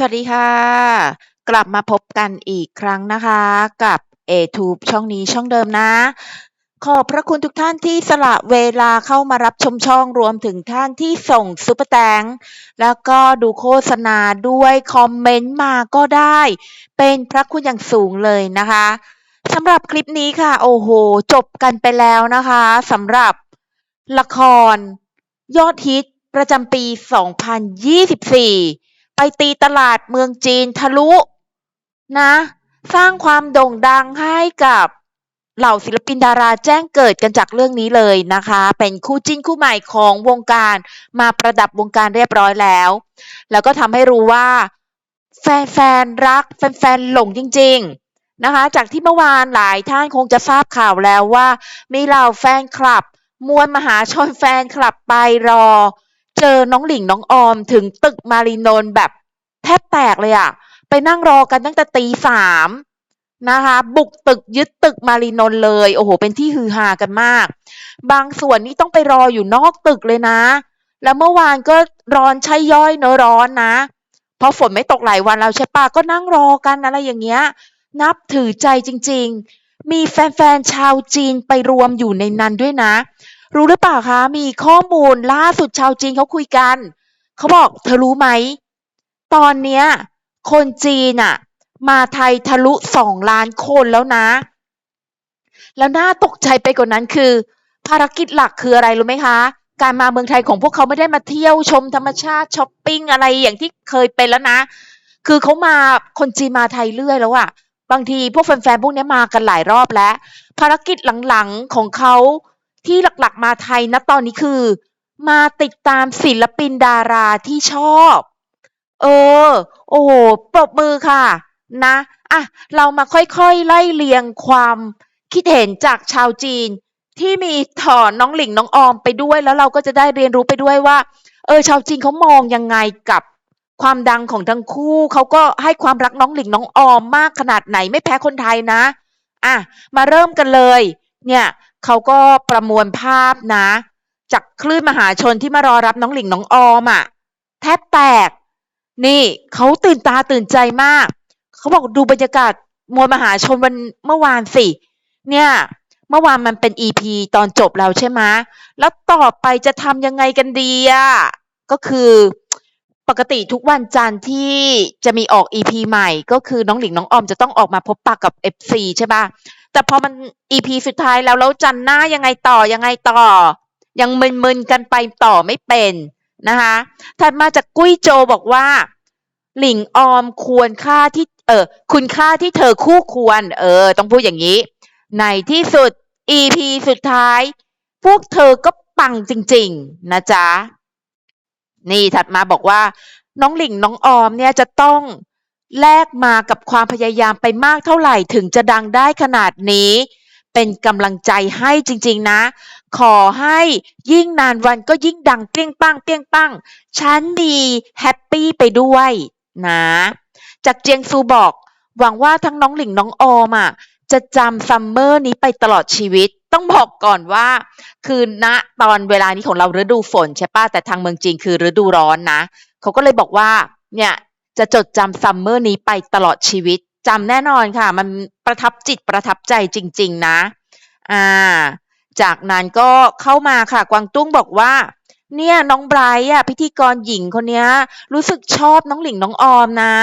สวัสดีค่ะ กลับมาพบกันอีกครั้งนะคะ กับ ATube ช่องนี้ช่องเดิมนะ ขอบพระคุณทุกท่านที่สละเวลาเข้ามารับชมช่องรวมถึงท่านที่ส่งซุปเปอร์แตงแล้วก็ดูโฆษณาด้วยคอมเมนต์มาก็ได้ เป็นพระคุณอย่างสูงเลยนะคะสำหรับคลิปนี้ค่ะ โอ้โห จบกันไปแล้วนะคะสำหรับละคร ยอดฮิตประจำปี 2024 ไปตีตลาดเมืองจีนทะลุ นะ สร้างความโด่งดังให้กับเหล่าศิลปินดาราแจ้งเกิดกันจากเรื่องนี้เลยนะคะ เป็นคู่จิ้นคู่ใหม่ของวงการมาประดับวงการเรียบร้อยแล้ว แล้วก็ทำให้รู้ว่า แฟนๆรักแฟนๆหลงจริง ๆนะคะ จากที่เมื่อวานหลายท่านคงจะทราบข่าวแล้วว่า มีเหล่าแฟนคลับ มวลมหาชนแฟนคลับไปรอ เจอน้องหลิงน้องออมถึงตึกมารีนนแบบแทบแตกเลยอะไปนั่งรอกันตั้งแต่ตีสามนะคะบุกตึกยึดตึกมารีนนเลย โอ้โห เป็นที่ฮือฮากันมาก บางส่วนนี่ต้องไปรออยู่นอกตึกเลยนะ แล้วเมื่อวานก็ร้อนใช่ย่อยเนอะร้อนนะเพราะฝนไม่ตกหลายวันแล้วใช่ปะก็นั่งรอกันอะไรอย่างเงี้ย นับถือใจจริง ๆ มีแฟนๆชาวจีนไปรวมอยู่ในนั้นด้วยนะ รู้หรือเปล่าคะ มีข้อมูลล่าสุดชาวจีนเขาคุยกัน เขาบอกเธอรู้ไหม ตอนเนี้ยคนจีนอะมาไทยทะลุสองล้านคนแล้วนะ แล้วน่าตกใจไปกว่านั้นคือ ภารกิจหลักคืออะไรรู้ไหมคะ การมาเมืองไทยของพวกเขาไม่ได้มาเที่ยวชมธรรมชาติช้อปปิ้งอะไรอย่างที่เคยเป็นแล้วนะ คือเขามาคนจีนมาไทยเรื่อยแล้วอะบางทีพวกแฟนๆพวกนี้มากันหลายรอบแล้ว ภารกิจหลังๆของเขา ที่หลักๆมาไทยนะตอนนี้คือ มาติดตามศิลปินดาราที่ชอบ เออ โอ้โหปรบมือค่ะ นะอะเรามาค่อยๆไล่เรียงความคิดเห็นจากชาวจีน ที่มีถอนน้องหลิงน้องออมไปด้วย แล้วเราก็จะได้เรียนรู้ไปด้วยว่า เออ ชาวจีนเขามองยังไงกับความดังของทั้งคู่เขาก็ให้ความรักน้องหลิงน้องออมมากขนาดไหนไม่แพ้คนไทยนะ อะ มาเริ่มกันเลย เนี่ย เขาก็ประมวลภาพนะ จากคลื่นมหาชนที่มารอรับน้องหลิงน้องออมอะแทบแตก นี่เขาตื่นตาตื่นใจมาก เขาบอกดูบรรยากาศมวลมหาชนวันเมื่อวานสิ เนี่ยเมื่อวานมันเป็น EP ตอนจบแล้วใช่ไหมแล้วต่อไปจะทำยังไงกันดีอะ ก็คือปกติทุกวันจันทร์ที่จะมีออก EP ใหม่ ก็คือน้องหลิงน้องออมจะต้องออกมาพบปะกับ FC ใช่ปะ แต่พอมัน EP สุดท้ายแล้วแล้วจันหน้ายังไงต่อยังไงต่อ ยังมึนๆกันไปต่อไม่เป็นนะคะถัดมาจากกุ้ยโจบอกว่า หลิงออมควรค่าที่เออคุณค่าที่เธอคู่ควร เออ ต้องพูดอย่างนี้ ในที่สุด EP สุดท้าย พวกเธอก็ปังจริง ๆ นะจ๊ะ นี่ถัดมาบอกว่า น้องหลิงน้องออมเนี่ยจะต้อง แลกมากับความพยายามไปมากเท่าไหร่ถึงจะดังได้ขนาดนี้ เป็นกำลังใจให้จริงๆนะ ขอให้ยิ่งนานวันก็ยิ่งดังเปี้ยงปังเปี้ยงปังฉันดีแฮปปี้ไปด้วยนะ จากเจียงซูบอก หวังว่าทั้งน้องหลิงน้องออมอะจะจำซัมเมอร์นี้ไปตลอดชีวิตต้องบอกก่อนว่า คือณตอนเวลานี้ของเราฤดูฝนใช่ป่ะแต่ทางเมืองจีนคือฤดูร้อนนะเขาก็เลยบอกว่าเนี่ย จะจดจำซัมเมอร์นี้ไปตลอดชีวิตจำแน่นอนค่ะ มันประทับจิตประทับใจจริง ๆ นะ อ่า จากนั้นก็เข้ามาค่ะ กวางตุ้งบอกว่า เนี่ยน้องไบรท์อะพิธีกรหญิงคนนี้รู้สึกชอบน้องหลิงน้องออมนะ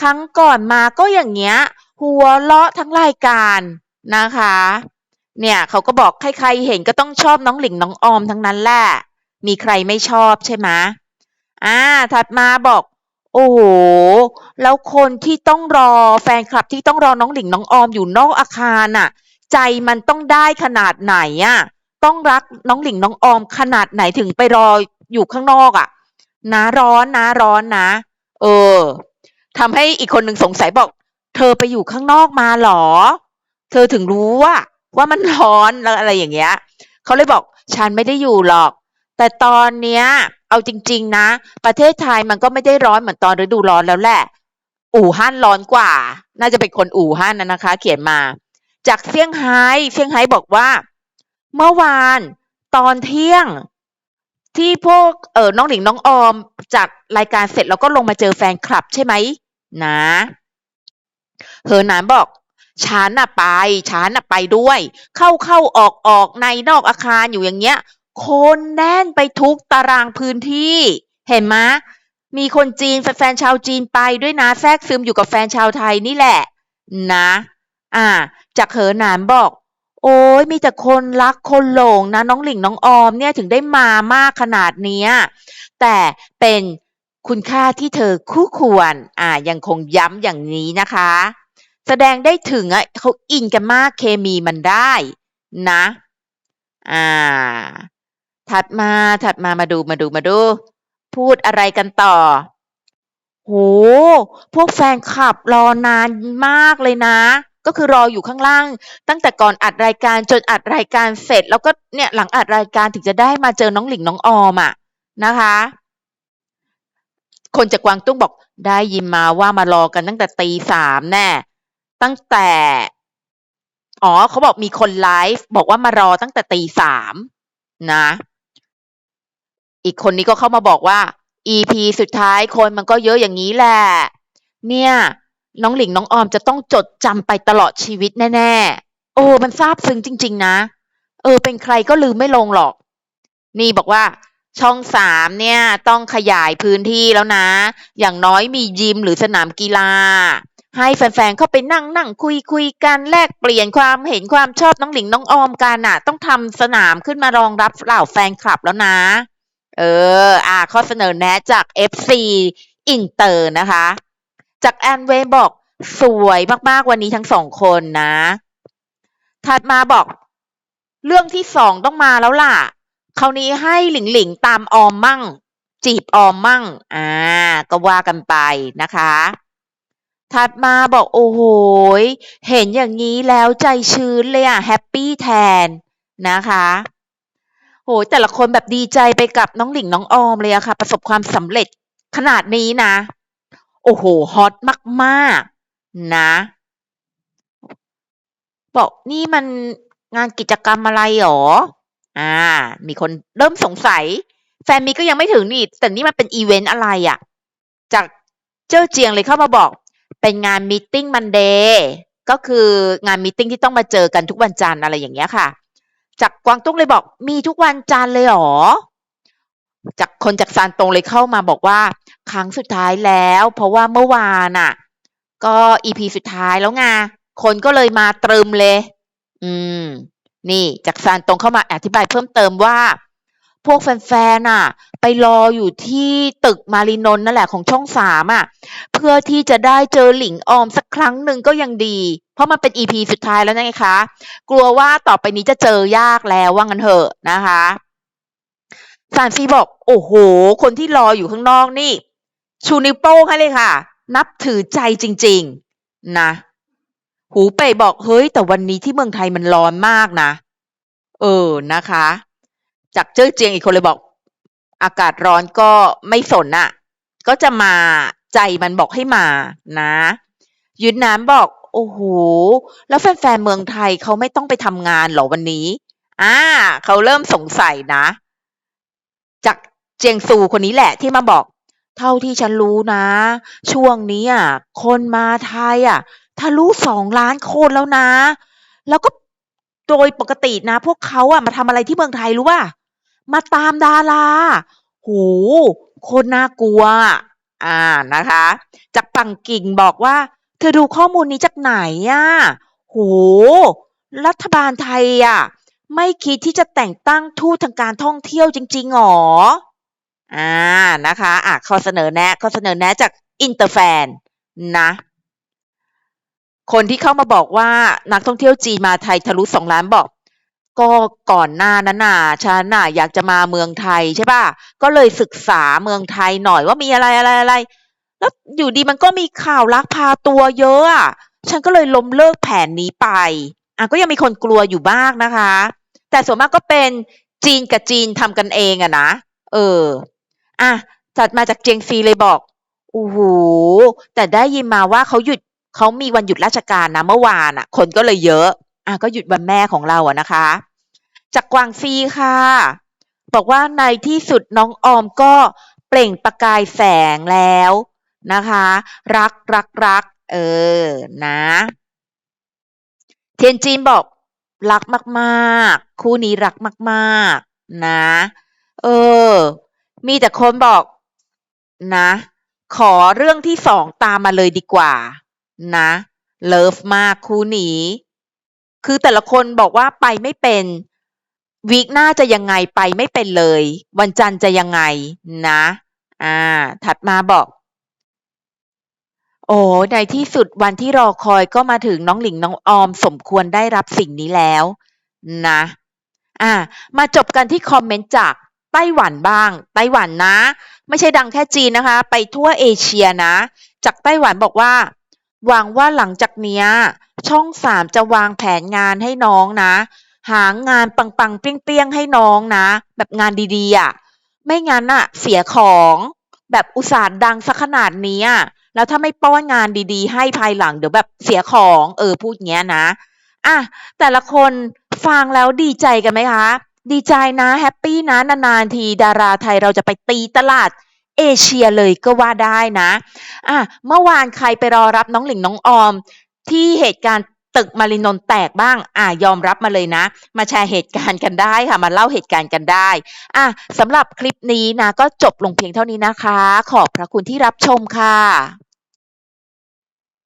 ครั้งก่อนมาก็อย่างเงี้ย หัวเราะทั้งรายการนะคะ เนี่ยเขาก็บอกใครๆเห็นก็ต้องชอบน้องหลิงน้องออมทั้งนั้นแหละมีใครไม่ชอบใช่ไหมอ่าถัดมาบอก โอ้โห แล้วคนที่ต้องรอแฟนคลับที่ต้องรอน้องหลิงน้องออมอยู่นอกอาคารน่ะ ใจมันต้องได้ขนาดไหนอะ ต้องรักน้องหลิงน้องออมขนาดไหนถึงไปรออยู่ข้างนอกอะนะร้อนนะร้อนนะ เออทำให้อีกคนหนึ่งสงสัยบอก เธอไปอยู่ข้างนอกมาหรอ เธอถึงรู้ว่าว่ามันร้อนแล้วอะไรอย่างเงี้ยเขาเลยบอกฉันไม่ได้อยู่หรอก แต่ตอนเนี้ย เอาจริง ๆ นะ ประเทศไทยมันก็ไม่ได้ร้อนเหมือนตอนฤดูร้อนแล้วแหละ อู่ฮั่นร้อนกว่า น่าจะเป็นคนอู่ฮั่นนะนะคะ เขียนมา จากเซี่ยงไฮ้เซี่ยงไฮ้บอกว่า เมื่อวานตอนเที่ยง ที่พวกเออน้องหลิงน้องออมจัดรายการเสร็จแล้วก็ลงมาเจอแฟนคลับใช่ไหมนะเหอหนานบอกฉันน่ะไปฉันน่ะไปด้วย เข้าเข้าออกออกในนอกอาคารอยู่อย่างเงี้ย คนแน่นไปทุกตารางพื้นที่ เห็นไหมมีคนจีนแฟนชาวจีนไปด้วยนะแทรกซึมอยู่กับแฟนชาวไทยนี่แหละ นะ อ่า จากเหอหนานบอก โอ้ยมีแต่คนรักคนหลงนะ น้องหลิงน้องออมเนี่ยถึงได้มามากขนาดนี้แต่เป็นคุณค่าที่เธอคู่ควร อ่า ยังคงย้ำอย่างนี้นะคะ แสดงได้ถึงอะเขาอินกันมากเคมีมันได้ นะ อ่า ถัดมาถัดมามาดูมาดูมาดู พูดอะไรกันต่อ โห พวกแฟนคลับรอนานมากเลยนะ ก็คือรออยู่ข้างล่าง ตั้งแต่ก่อนอัดรายการจนอัดรายการเสร็จ แล้วก็เนี่ยหลังอัดรายการถึงจะได้มาเจอน้องหลิงน้องออมอะนะคะ คนจากกวางตุ้งบอกได้ยินมาว่ามารอกันตั้งแต่ตีสามแน่ตั้งแต่ อ๋อเขาบอกมีคนไลฟ์บอกว่ามารอตั้งแต่ตีสามนะ อีกคนนี้ก็เข้ามาบอกว่า EP สุดท้ายคนมันก็เยอะอย่างนี้แหละ เนี่ย น้องหลิงน้องออมจะต้องจดจำไปตลอดชีวิตแน่ๆ โอ้ มันซาบซึ้งจริง ๆ นะ เออ เป็นใครก็ลืมไม่ลงหรอก นี่บอกว่าช่องสามเนี่ยต้องขยายพื้นที่แล้วนะ อย่างน้อยมียิมหรือสนามกีฬา ให้แฟนๆเข้าไปนั่งนั่งคุยคุยกันแลกเปลี่ยนความเห็นความชอบน้องหลิงน้องออมกันน่ะต้องทำสนามขึ้นมารองรับเหล่าแฟนคลับแล้วนะ เออ อ่า ข้อเสนอแนะจาก FC อินเตอร์นะคะ จากแอนเวย์บอกสวยมากๆวันนี้ทั้งสองคนนะ ถัดมาบอก เรื่องที่สองต้องมาแล้วล่ะ คราวนี้ให้หลิงหลิงตามออมมั่ง จีบออมมั่ง อ่า ก็ว่ากันไปนะคะ ถัดมาบอกโอ้โหเห็นอย่างนี้แล้วใจชื้นเลยอะแฮปปี้แทนนะคะ โหยแต่ละคนแบบดีใจไปกับน้องหลิงน้องออมเลยอะค่ะ ประสบความสำเร็จขนาดนี้นะ โอ้โหฮอตมากๆ นะ บอกนี่มันงานกิจกรรมอะไรหรอ อ่า มีคนเริ่มสงสัย แฟนมีก็ยังไม่ถึงนี่ แต่นี่มันเป็นอีเวนต์อะไรอะจากเจ้าเจียงเลยเข้ามาบอก เป็นงานมีติ้งมันเดย์ก็คืองานมีติ้งที่ต้องมาเจอกันทุกวันจันทร์อะไรอย่างเงี้ยค่ะ จากกวางตุ้งเลยบอกมีทุกวันจันเลยหรอ จากคนจากซานตรงเลยเข้ามาบอกว่า ครั้งสุดท้ายแล้ว เพราะว่าเมื่อวานน่ะ ก็อีพีสุดท้ายแล้วไงคนก็เลยมาตรึมเลย อืม นี่จากซานตรงเข้ามาอธิบายเพิ่มเติมว่า พวกแฟนๆน่ะ ไปรออยู่ที่ตึกมารีนน์นั่นแหละของช่องสามอะ เพื่อที่จะได้เจอหลิงออมสักครั้งหนึ่งก็ยังดี เพราะมันเป็นอีพีสุดท้ายแล้วไงคะ กลัวว่าต่อไปนี้จะเจอยากแล้วว่างั้นเถอะนะคะซานซีบอก โอ้โห คนที่รออยู่ข้างนอกนี่ ชูนิ้วโป้งให้เลยค่ะ นับถือใจจริง ๆ นะ หูเป่ยบอกเฮ้ย แต่วันนี้ที่เมืองไทยมันร้อนมากนะ เออนะคะ จากเจ้อเจียงอีกคนเลยบอก อากาศร้อนก็ไม่สนอะ่ะ ก็จะมาใจมันบอกให้มานะยืนน้ำบอก โอ้โห แล้วแฟนๆเมืองไทยเขาไม่ต้องไปทำงานเหรอวันนี้อ่าเขาเริ่มสงสัยนะ จากเจียงซูคนนี้แหละที่มาบอก เท่าที่ฉันรู้นะ ช่วงนี้อะคนมาไทยอะทะลุสองล้านคนแล้วนะ แล้วก็โดยปกตินะ พวกเขาอะมาทำอะไรที่เมืองไทยรู้ป่ะ มาตามดาราโหโคนน่ากลัว อ่านะคะ จากปังกิ่งบอกว่า เธอดูข้อมูลนี้จากไหนอะโหรัฐบาลไทยอะไม่คิดที่จะแต่งตั้งทูตทางการท่องเที่ยวจริงๆหรอ อ่านะคะอะข้อเสนอแนะข้อเสนอแนะจากอินเตอร์แฟนนะคนที่เข้ามาบอกว่านักท่องเที่ยวจีนมาไทยทะลุสองล้านบอก ก็ก่อนหน้านั้นน่ะฉันน่ะอยากจะมาเมืองไทยใช่ป่ะ ก็เลยศึกษาเมืองไทยหน่อยว่ามีอะไรอะไรอะไร แล้วอยู่ดีมันก็มีข่าวลักพาตัวเยอะอะฉันก็เลยล้มเลิกแผนนี้ไปอะก็ยังมีคนกลัวอยู่บ้างนะคะ แต่ส่วนมากก็เป็นจีนกับจีนทำกันเองอะนะ เออ อะจัดมาจากเจียงซีเลยบอกโอ้โหแต่ได้ยินมาว่าเขาหยุดเขามีวันหยุดราชการนะเมื่อวานอะคนก็เลยเยอะอะก็หยุดวันแม่ของเราอะนะคะ จากกวางซีค่ะ บอกว่าในที่สุดน้องออมก็เปล่งประกายแสงแล้วนะคะ รักรักรักเออนะ เทียนจีนบอกรักมากๆ คู่นี้รักมากๆ นะ เออ มีแต่คนบอกนะ ขอเรื่องที่สองตามมาเลยดีกว่า นะเลิฟมากคู่นี้ คือแต่ละคนบอกว่าไปไม่เป็น วีคหน้าจะยังไงไปไม่เป็นเลย วันจันทร์จะยังไงนะ อ่า ถัดมาบอก โอ้ในที่สุดวันที่รอคอยก็มาถึงน้องหลิงน้องออม สมควรได้รับสิ่งนี้แล้ว นะ อ่า มาจบกันที่คอมเมนต์จากไต้หวันบ้าง ไต้หวันนะ ไม่ใช่ดังแค่จีนนะคะ ไปทั่วเอเชียนะ จากไต้หวันบอกว่า หวังว่าหลังจากเนี้ย ช่องสามจะวางแผนงานให้น้องนะ หางานปังๆเปรี้ยงๆให้น้องนะ แบบงานดีๆอะไม่งั้นอะเสียของแบบอุตส่าห์ดังสักขนาดนี้อะแล้วถ้าไม่ป้อนงานดีๆ ให้ภายหลังเดี๋ยวแบบเสียของเออพูดอย่างเงี้ยนะอะแต่ละคนฟังแล้วดีใจกันไหมคะ ดีใจนะแฮปปี้นะนานๆทีดาราไทยเราจะไปตีตลาดเอเชียเลยก็ว่าได้นะอะเมื่อวานใครไปรอรับน้องหลิงน้องออม ที่เหตุการณ์ ตึกมารินนแตกบ้าง อะยอมรับมาเลยนะ มาแชร์เหตุการณ์กันได้ค่ะ มาเล่าเหตุการณ์กันได้อะสำหรับคลิปนี้นะ ก็จบลงเพียงเท่านี้นะคะ ขอบพระคุณที่รับชมค่ะ